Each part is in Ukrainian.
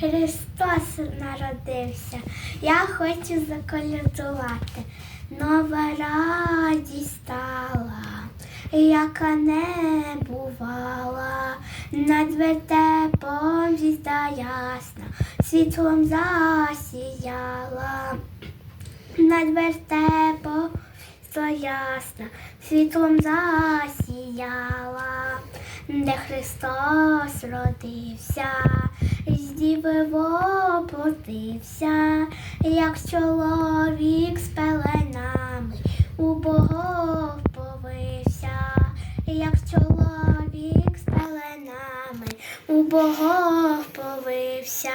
Христос народився, я хочу заколядувати. Нова радість стала, яка не бувала, над вертепом звізда ясна, світлом засіяла, над вертепом то ясна, світлом засіяла, де Христос родився, воплотився, як чоловік з пеленами, у богов повився, як чоловік з пеленами, у богов повився,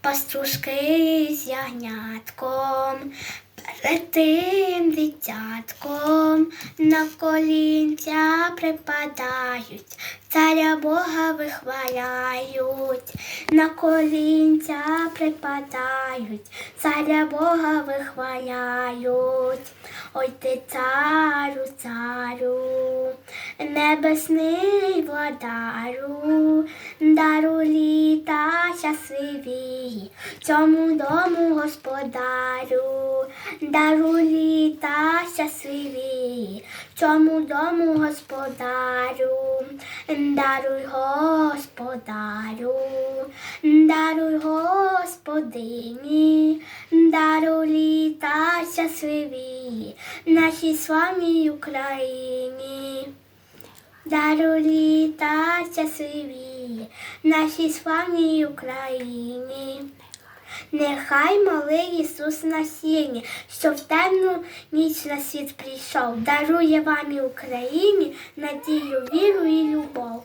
паструшки з ягнятком. Перед тим дитятком на колінця припадають, царя Бога вихваляють, на колінця припадають, царя Бога вихваляють. Ой ти царю, царю, небесний владарю, дару літа щасливі, цьому дому господарю, дару літа щасливі, цьому дому господарю, даруй господарю, господині, дару щасливі, нашій славній Україні. Дару літа щасливі, нашій славній Україні. Нехай малий Ісус на сіні, що в темну ніч на світ прийшов, дарує вам і Україні надію, віру і любов.